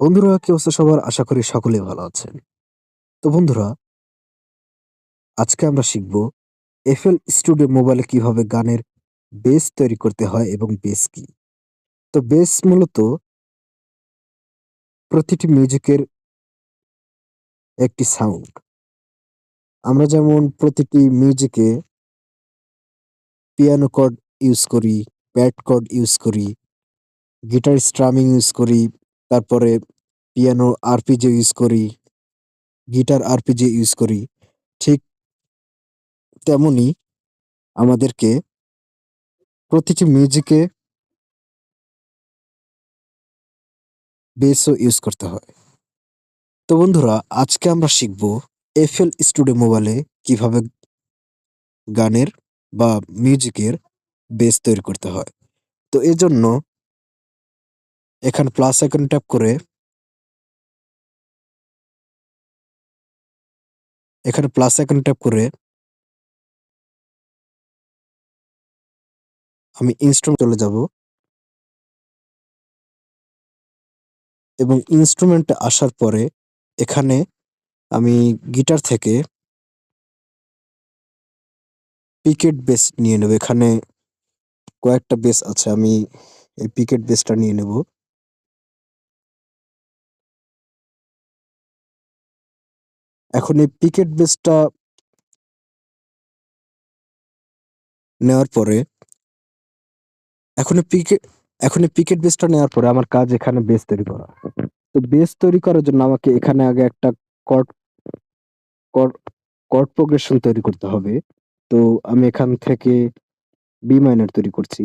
বন্ধুরা, কি অবস্থা সবার? আশা করি সকলে ভালো আছেন। তো বন্ধুরা, আজকে আমরা শিখব এফএল স্টুডিও মোবাইলে কীভাবে গানের বেস তৈরি করতে হয় এবং বেস কি। তো বেস মূলত প্রতিটি মিউজিকের একটি সাউন্ড আমরা যেমন প্রতিটি মিউজিকে পিয়ানো কর্ড ইউজ করি প্যাড কর্ড ইউজ করি গিটার স্ট্রামিং ইউজ করি তারপরে পিয়ানো আরপিজি ইউজ করি, গিটার আরপিজি ইউজ করি, ঠিক তেমনি আমাদেরকে প্রতিটি মিউজিকে বেসও ইউজ করতে হয়। তো বন্ধুরা, আজকে আমরা শিখব এফএল স্টুডিও মোবাইলে কীভাবে গানের বা মিউজিকের বেস তৈরি করতে হয়। তো এর জন্য এখানে প্লাস আইকন ট্যাপ করে এখানে প্লাস আইকন ট্যাপ করে আমি ইনস্ট্রুমেন্ট চলে যাব এবং ইনস্ট্রুমেন্টে আসার পরে এখানে আমি গিটার থেকে পিকেট বেস নিয়ে নেব। এখানে কয়েকটা বেস আছে, আমি এই পিকেট বেসটা নিয়ে নেব। এখন এই পিকেট বেসটা নেওয়ার পরে, এখন পিকেট এখন পিকেট বেসটা নেওয়ার পরে আমার কাজ এখানে বেস তৈরি করা। তো বেস তৈরি করার জন্য আমাকে এখানে আগে একটা কর্ড কর্ড প্রোগ্রেশন তৈরি করতে হবে। তো আমি এখান থেকে বি মাইনার তৈরি করছি।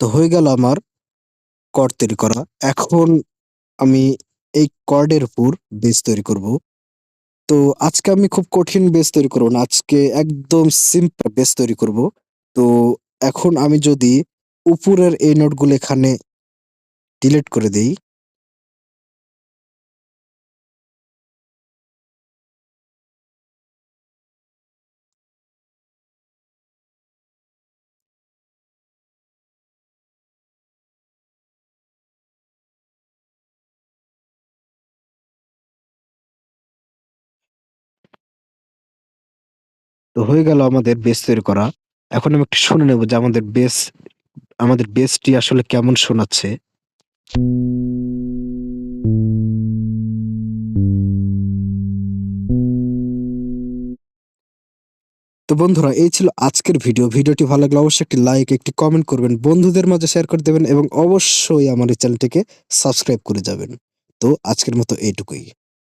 তো হয়ে গেল আমার কর্ড তৈরি করা। এখন আমি এই কর্ডের উপর বেস তৈরি করব। তো আজকে আমি খুব কঠিন বেস তৈরি করব না, আজকে একদম সিম্পল বেস তৈরি করব। তো এখন আমি যদি উপরের এই নোটগুলো এখানে ডিলিট করে দেই তো হয়ে গেল আমাদের বেস তৈরি করা। এখন আমি একটু শুনে নেব যে আমাদের বেস আমাদের বেসটি আসলে কেমন শোনাচ্ছে। তো বন্ধুরা, এই ছিল আজকের ভিডিও ভিডিওটি ভালো লাগলে অবশ্যই একটি লাইক একটি কমেন্ট করবেন, বন্ধুদের মাঝে শেয়ার করে দেবেন এবং অবশ্যই আমার এই চ্যানেলটিকে সাবস্ক্রাইব করে যাবেন। তো আজকের মতো এইটুকুই।